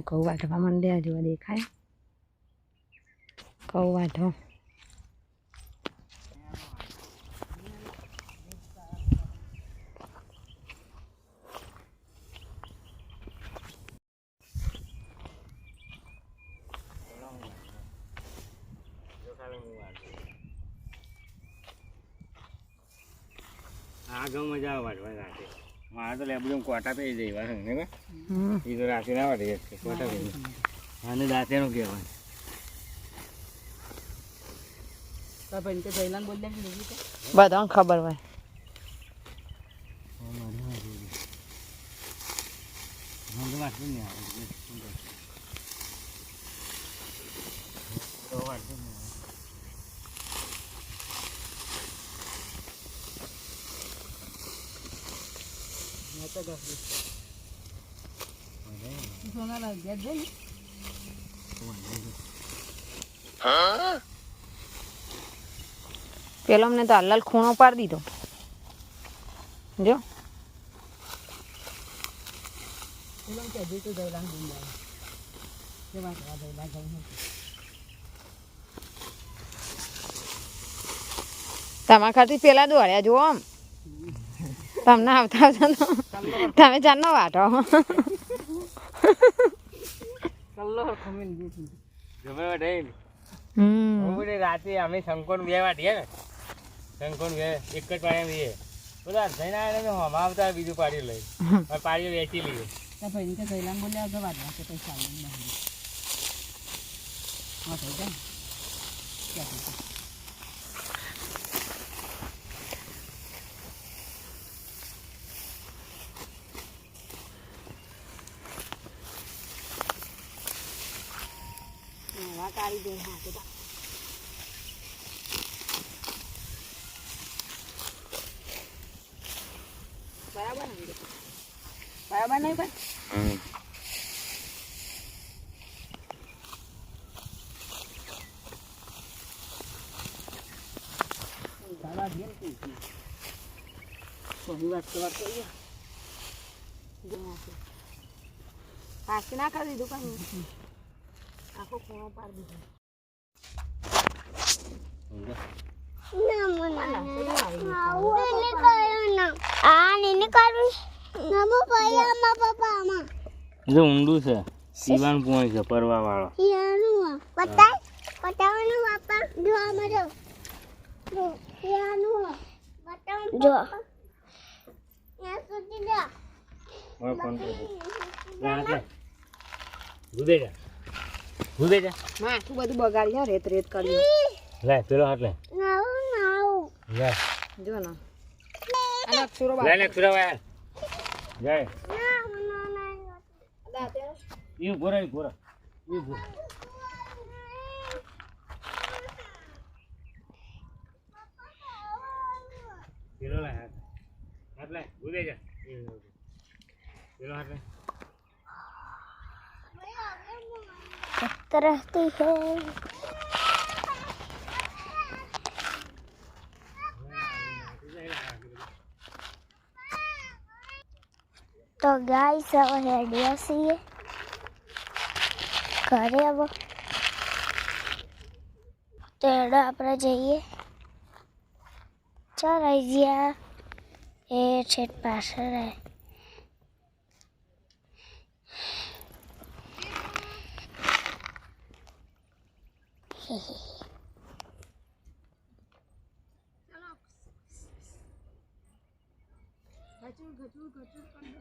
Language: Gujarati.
ઘઉં વાઢવા માંડ્યા જેવા દેખાય ઘઉં વાઢો આ ગમ મજા આવે વાટવા રાતે મારે તો લેબડું કોટા પી જઈ વાર ને એ તો રાતે ના વાટી શકે કોટા પી આને દાંતેનું કહેવાય બધાને ખબર હોય. વાંચવું નહીં એટલે શું કરું? તો વાંચવું નહીં આવે. પેલો અમને તો હલાલ ખૂણો પાડી દીધો. જો. તમારા ખાતી પેલા દોડ્યા જો આમ. તમને આવતા આવતા તો? તમે ચારનો વાટો. રાતે અમે શંકોન બે વાટીએ ને. શંકોન બે એક જ પાણી લઈએ બધા જઈને હમા આવતા બીજું પાડી લઈ. પાડીઓ વેચી લઈએ. गाड़ी दे हाँ तो बराबर नहीं बराबर नहीं बन दादा दिए कोई बात तो बात करिए पास ना कर दी दुकान આખો ખૂણો પાડી દીધો ઊંડું છે સીવાન પોઈ છે પરવા વાળો જો મારો ફોન કરી દે લે હાથ લે ભૂદે જા ભૂદે જા માં બધું બધું બગાડ્યું રેત રેત કરી લે. પેલો હાથ લે. લે. જો ને. અને બા લે લે સુરા યાર જય ના ના ના દા તે ઈ ઊભો રહે. ઈ ઊભો. પેલો લે હાથ. હાથ લે ભૂદે જા. ઈ. પેલો હાથ લે. तरहती है તો ગાઈસ હવે હેડ્યા છીએ ઘરે હવે તો હેડો આપણે જઈએ ચાલ આવી ગયા એ છે પાછળ 가줄 가줄 가줄 간다.